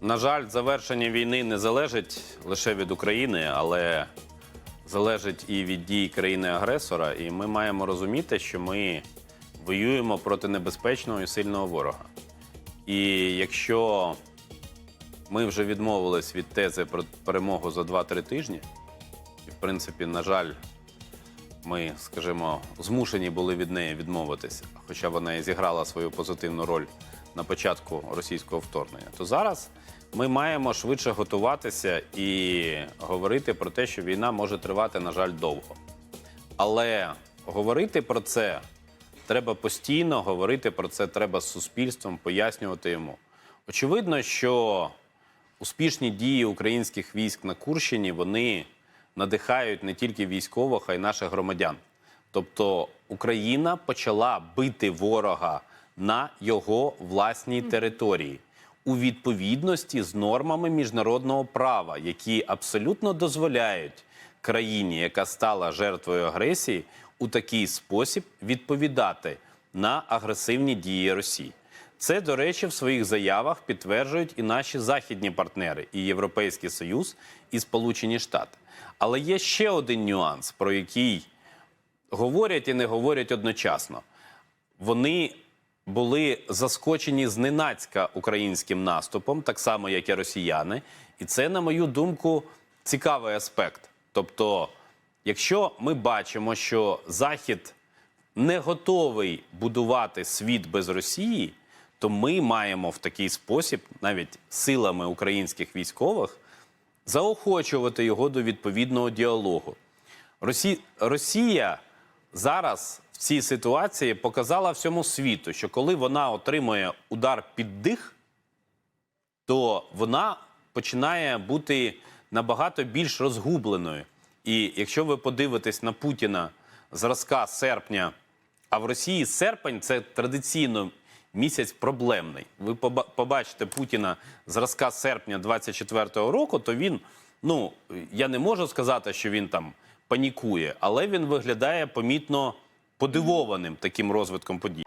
На жаль, завершення війни не залежить лише від України, але залежить і від дій країни-агресора. І ми маємо розуміти, що ми воюємо проти небезпечного і сильного ворога. І якщо ми вже відмовились від тези про перемогу за 2-3 тижні, і в принципі, на жаль, ми, скажімо, змушені були від неї відмовитися, хоча вона і зіграла свою позитивну роль на початку російського вторгнення, то зараз ми маємо швидше готуватися і говорити про те, що війна може тривати, на жаль, довго. Але говорити про це треба постійно, говорити про це треба з суспільством, пояснювати йому. Очевидно, що успішні дії українських військ на Курщині вони надихають не тільки військових, а й наших громадян. Тобто Україна почала бити ворога на його власній території у відповідності з нормами міжнародного права, які абсолютно дозволяють країні, яка стала жертвою агресії, у такий спосіб відповідати на агресивні дії Росії. Це, до речі, в своїх заявах підтверджують і наші західні партнери, і Європейський Союз, і Сполучені Штати. Але є ще один нюанс, про який говорять і не говорять одночасно. Вони були заскочені зненацька українським наступом, так само як і росіяни. І це, на мою думку, цікавий аспект. Тобто, якщо ми бачимо, що Захід не готовий будувати світ без Росії, то ми маємо в такий спосіб, навіть силами українських військових, заохочувати його до відповідного діалогу. Росі... Росія зараз цій ситуації показала всьому світу, що коли вона отримує удар під дих, то вона починає бути набагато більш розгубленою. І якщо ви подивитесь на Путіна зразка серпня, а в Росії серпень це традиційно місяць проблемний. Ви побачите Путіна зразка серпня 24-го року, то він, ну я не можу сказати, що він там панікує, але він виглядає помітно подивованим таким розвитком подій.